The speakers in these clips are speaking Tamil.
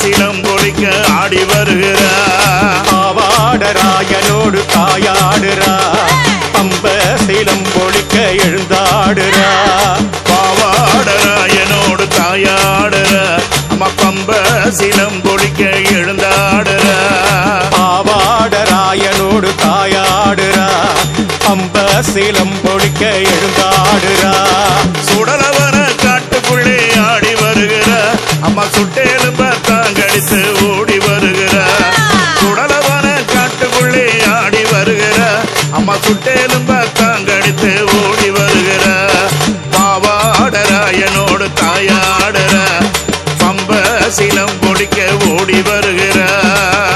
சினம் கொடிக்க ஆடி வருகிறார் பாவாடராயனோடு தாயாடுறா பம்ப சிலம் கொடிக்க எழுந்தாடுறா. பாவாடராயனோடு தாயாடுற நம்ம பம்ப சிலம் கொடிக்க எழுந்தாடுற. பாவாடராயனோடு தாயாடுறா பம்ப சீலம் பொழிக்க எழுந்தாடுறா. சுடலவர காட்டுக்குள்ளே ஆடி வருகிற. அம்மா சுட்டேர சுட்டெலும்ப ஓடி வருகிற பாவாடராயனோடு தாயாடுற பம்ப சிலம் பொடிக்க ஓடி வருகிற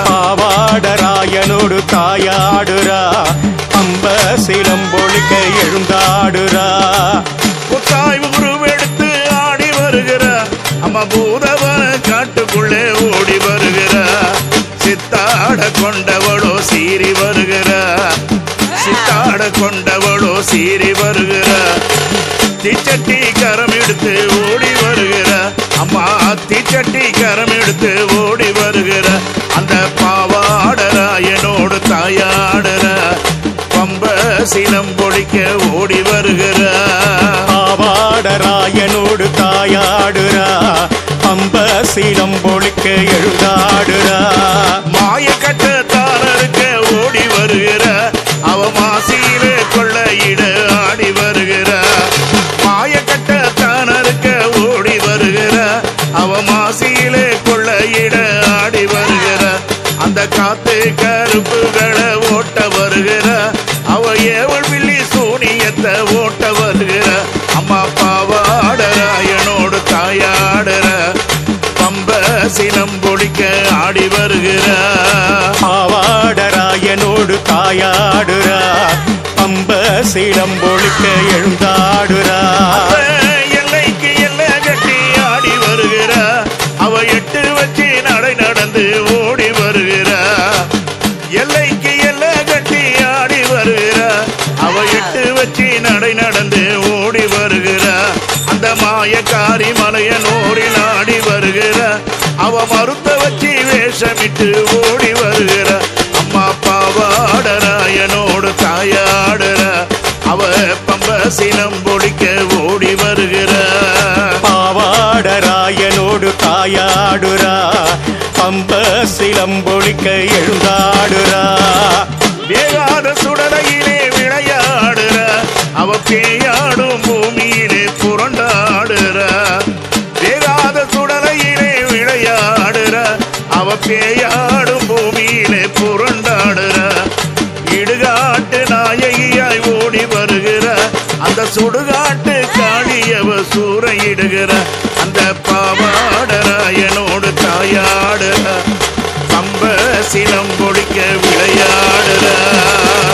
பாவாடராயனோடு தாயாடுரா பம்ப சிலம் பொழிக்க எழுந்தாடுரா புத்தாய் உருவெடுத்து ஆடி வருகிற அம்மா பூதவன காட்டுக்குள்ளே ஓடி வருகிற சித்தாட கொண்டவளோ சீறி வருகிற கொண்டவளோ சீறி வருகிற. தீச்சட்டி கரம் எடுத்து ஓடி வருகிற. அம்மா தீச்சட்டி கரம் எடுத்து ஓடி வருகிற. அந்த பாவாடராயனோடு தாயாடுற. பம்ப சினம் பொழிக்க ஓடி வருகிற. என்னோடு தாயாடுறா. பம்ப சீனம் பொழிக்க எழுதாடுறா. மாய கட்டத்தாரருக்க ஓடி வருகிற. அவ கருப்புகளை ஓட்ட வருகிற. அவ ஏவல் வில்லி சூனியத்தை ஓட்ட வருகிற. அம்மா பாவாடராயனோடு தாயாடுற. பம்ப சினம் பொழிக்க ஆடி வருகிற. பாவாடராயனோடு தாயாடுறா. பம்ப சீலம் பொழிக்க எழுந்தாடுறா. அவ மருந்த வச்சு வேஷமிட்டு ஓடி வருகிற. அம்மா பாவாடராயனோடு தாயாடுற. அவ பம்ப சினம் பொடிக்க ஓடி வருகிற. பாவாடராயனோடு தாயாடுறா. அம்ப சீலம் பொழிக்க எழுந்தாடுறா. வேகாத சுடலையிலே விளையாடுற. அவ பேயாடும் சுடுகாட்டு காளியவ சூறையிடுகிற அந்த பாவாடராயனோடு தாயாடுற பம்ப சினம் பொடிக்க விளையாடுற.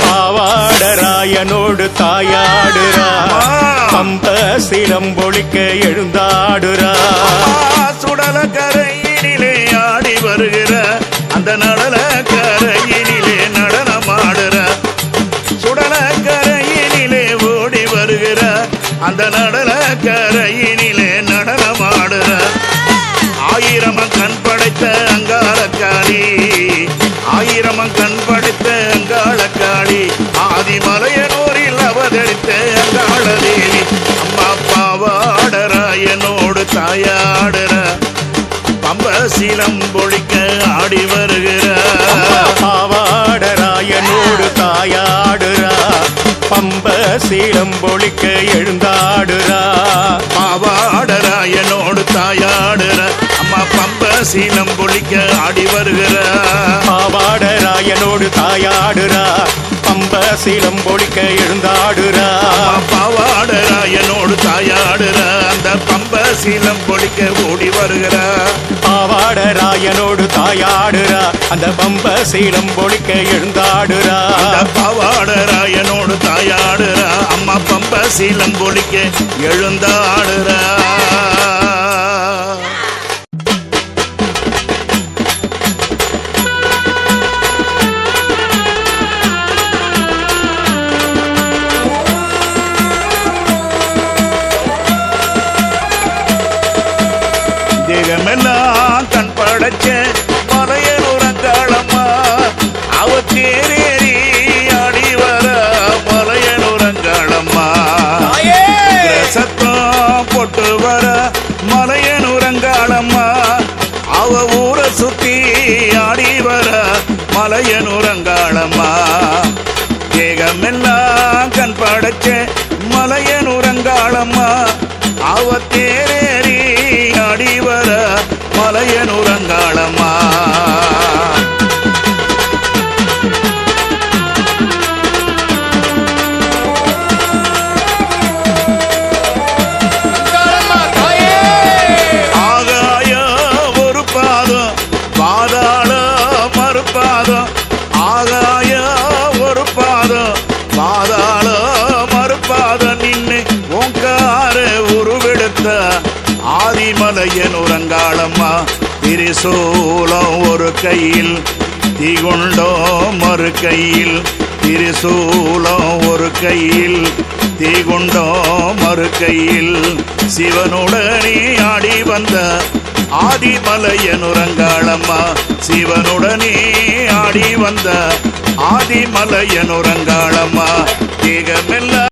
பாவாடராயனோடு தாயாடுறா அம்ப சீலம் பொழிக்க எழுந்தாடுறா. சுடல பம்ப சீலம் பொழிக்க எழுந்தாடுறா. பாவாடராயனோடு தாயாடுற. அம்மா பம்ப சீலம் பொழிக்க ஆடி வருகிற. பாவாடராயனோடு தாயாடுறா. பம்ப சீலம் பொழிக்க எழுந்தாடுறா. அம்மா பாவாடராயனோடு தாயாடுற. சீலம் பொடிக்க ஓடி வருகிறா. பாவாட ராயனோடு தாயாடுறா. அந்த பம்ப சீலம் பொடிக்க எழுந்தாடுறா. பாவாட ராயனோடு தாயாடுற. அம்மா பம்ப சீலம் பொடிக்க எழுந்தாடுற. எல்லாம் கண் படைச்ச மலையனுரங்காளம்மா அவ தேரேறி ஆடி வர மலையனுரங்காளம்மா சத்தம் போட்டு வர மலையனுரங்காளம்மா அவ ஊரை சுத்தி ஆடி வர படைச்ச மலையனுரங்காளம்மா அவ தேரேறி ஆடி வர மலையனுரங்காளம்மா. மலையன் உறங்காளம்மா. திரிசூலம் ஒரு கையில் தீகுண்டோம் மறு கையில். திரிசூலம் ஒரு கையில் தீகுண்டோம் மறு கையில். சிவனுடனே ஆடி வந்த ஆதிமலையனுரங்காளம்மா சிவனுடனே ஆடி வந்த ஆதிமலையனுரங்காளம்மா ஏகமெல்லாம்